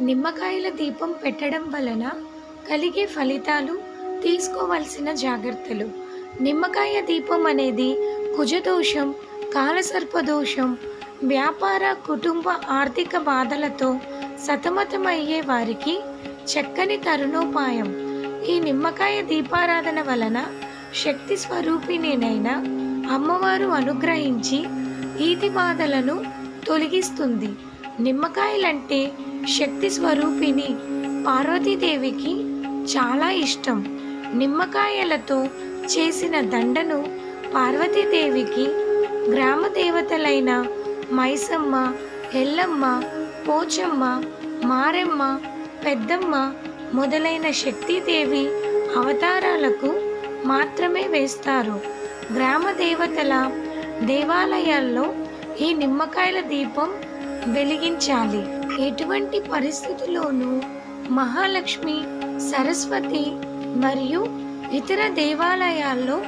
నిమ్మకాయల దీపం పెట్టడం వలన కలిగే ఫలితాలు తీసుకోవలసిన జాగ్రత్తలు. నిమ్మకాయ దీపం అనేది కుజదోషం కాలసర్పదోషం వ్యాపార కుటుంబ ఆర్థిక బాధలతో సతమతమయ్యే వారికి చక్కని తరుణోపాయం. ఈ నిమ్మకాయ దీపారాధన వలన శక్తి స్వరూపిణినైన అమ్మవారు అనుగ్రహించి ఈతి బాధలను తొలగిస్తుంది. నిమ్మకాయలంటే శక్తి స్వరూపిణి పార్వతీదేవికి చాలా ఇష్టం. నిమ్మకాయలతో చేసిన దండను పార్వతీదేవికి గ్రామ దేవతలైన మైసమ్మ ఎల్లమ్మ పోచమ్మ మారెమ్మ పెద్దమ్మ మొదలైన శక్తిదేవి అవతారాలకు మాత్రమే వేస్తారు. గ్రామ దేవతల దేవాలయాల్లో ఈ నిమ్మకాయల దీపం వెలిగించాలి. ఎటువంటి పరిస్థితుల్లోనూ మహాలక్ష్మి సరస్వతి మరియు ఇతర దేవాలయాల్లో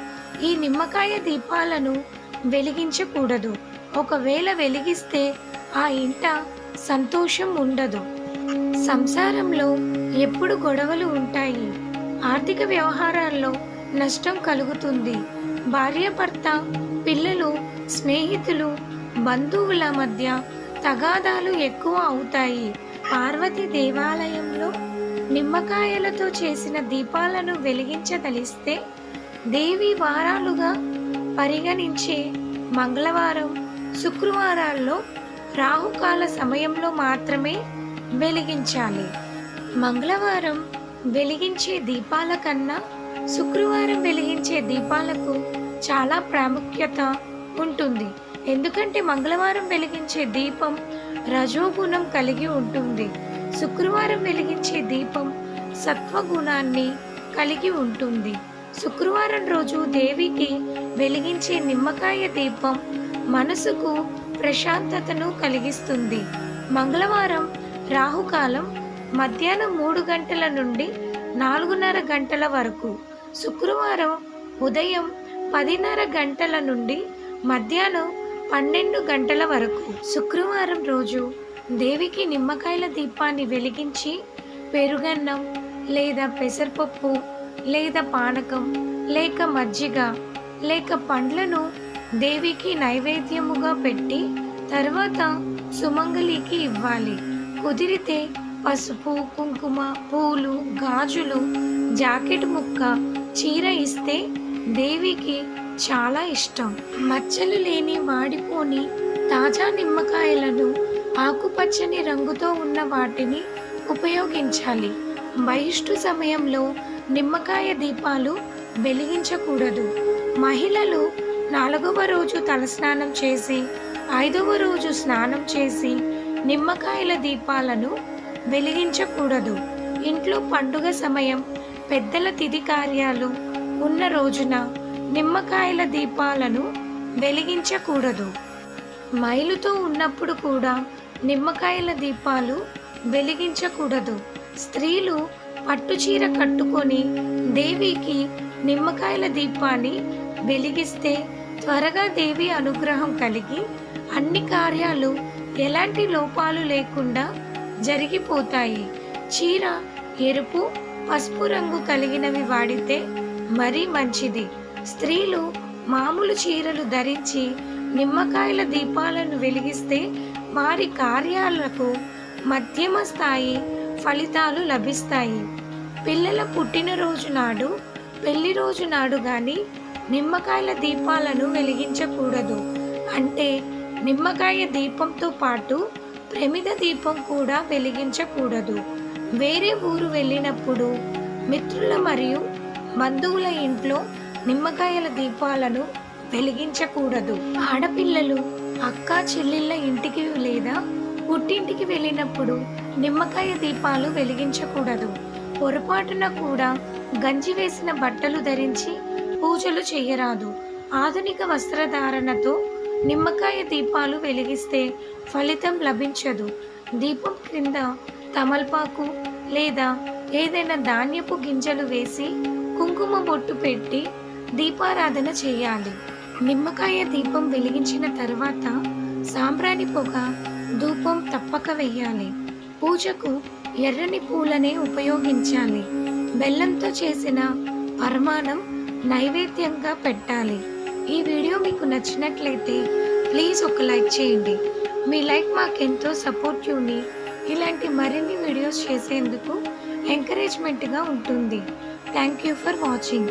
ఈ నిమ్మకాయ దీపాలను వెలిగించకూడదు. ఒకవేళ వెలిగిస్తే ఆ ఇంట సంతోషం ఉండదు. సంసారంలో ఎప్పుడు గొడవలు ఉంటాయి. ఆర్థిక వ్యవహారాల్లో నష్టం కలుగుతుంది. భార్యాభర్త పిల్లలు స్నేహితులు బంధువుల మధ్య తగాదాలు ఎక్కువ అవుతాయి. పార్వతి దేవాలయంలో నిమ్మకాయలతో చేసిన దీపాలను వెలిగించదలిస్తే దేవి వారాలుగా పరిగణించే మంగళవారం శుక్రవారాల్లో రాహుకాల సమయంలో మాత్రమే వెలిగించాలి. మంగళవారం వెలిగించే దీపాల కన్నా శుక్రవారం వెలిగించే దీపాలకు చాలా ప్రాముఖ్యత ఉంటుంది. ఎందుకంటే మంగళవారం వెలిగించే దీపం రజోగుణం కలిగి ఉంటుంది. శుక్రవారం వెలిగించే దీపం సత్వగుణాన్ని కలిగి ఉంటుంది. శుక్రవారం రోజు దేవికి వెలిగించే నిమ్మకాయ దీపం మనసుకు ప్రశాంతతను కలిగిస్తుంది. మంగళవారం రాహుకాలం మధ్యాహ్నం మూడు గంటల నుండి నాలుగున్నర గంటల వరకు. శుక్రవారం ఉదయం పదిన్నర గంటల నుండి మధ్యాహ్నం పన్నెండు గంటల వరకు. శుక్రవారం రోజు దేవికి నిమ్మకాయల దీపాన్ని వెలిగించి పెరుగన్నం లేదా పెసరపప్పు లేదా పానకం లేక మజ్జిగ లేక పండ్లను దేవికి నైవేద్యముగా పెట్టి తర్వాత సుమంగలికి ఇవ్వాలి. కుదిరితే పసుపు కుంకుమ పూలు గాజులు జాకెట్ ముక్క చీర ఇస్తే దేవికి చాలా ఇష్టం. మచ్చలు లేని వాడిపోని తాజా నిమ్మకాయలను ఆకుపచ్చని రంగుతో ఉన్న వాటిని ఉపయోగించాలి. బహిష్టు సమయంలో నిమ్మకాయ దీపాలు వెలిగించకూడదు. మహిళలు నాలుగవ రోజు తలస్నానం చేసి ఐదవ రోజు స్నానం చేసి నిమ్మకాయల దీపాలను వెలిగించకూడదు. ఇంట్లో పండుగ సమయం పెద్దల తిథి కార్యాలు ఉన్న రోజున నిమ్మకాయల దీపాలను వెలిగించకూడదు. మైలుతో ఉన్నప్పుడు కూడా నిమ్మకాయల దీపాలు వెలిగించకూడదు. స్త్రీలు పట్టు చీర కట్టుకొని దేవికి నిమ్మకాయల దీపాన్ని వెలిగిస్తే త్వరగా దేవి అనుగ్రహం కలిగి అన్ని కార్యాలు ఎలాంటి లోపాలు లేకుండా జరిగిపోతాయి. చీర ఎరుపు పసుపు రంగు కలిగినవి వాడితే మరీ మంచిది. స్త్రీలు మామూలు చీరలు ధరించి నిమ్మకాయల దీపాలను వెలిగిస్తే వారి కార్యాలకు మధ్యమ స్థాయి ఫలితాలు లభిస్తాయి. పిల్లల పుట్టినరోజు నాడు పెళ్ళి రోజు నాడు కానీ నిమ్మకాయల దీపాలను వెలిగించకూడదు. అంటే నిమ్మకాయ దీపంతో పాటు ప్రమిద దీపం కూడా వెలిగించకూడదు. వేరే ఊరు వెళ్ళినప్పుడు మిత్రుల మరియు బంధువుల ఇంట్లో నిమ్మకాయల దీపాలను వెలిగించకూడదు. ఆడపిల్లలు అక్క చెల్లెళ్ళ ఇంటికి లేదా పుట్టింటికి వెళ్ళినప్పుడు నిమ్మకాయ దీపాలు వెలిగించకూడదు. పొరపాటున కూడా గంజి వేసిన బట్టలు ధరించి పూజలు చేయరాదు. ఆధునిక వస్త్రధారణతో నిమ్మకాయ దీపాలు వెలిగిస్తే ఫలితం లభించదు. దీపం క్రింద తమల్పాకు లేదా ఏదైనా ధాన్యపు గింజలు వేసి కుంకుమ బొట్టు పెట్టి దీపారాధన చేయాలి. నిమ్మకాయ దీపం వెలిగించిన తర్వాత సాంబ్రాణి పొగ ధూపం తప్పక వెయ్యాలి. పూజకు ఎర్రని పూలనే ఉపయోగించాలి. బెల్లంతో చేసిన పరమాణం నైవేద్యంగా పెట్టాలి. ఈ వీడియో మీకు నచ్చినట్లయితే ప్లీజ్ ఒక లైక్ చేయండి. మీ లైక్ మాకెంతో సపోర్టివ్ని ఇలాంటి మరిన్ని వీడియోస్ చేసేందుకు ఎంకరేజ్మెంట్గా ఉంటుంది. Thank you for watching.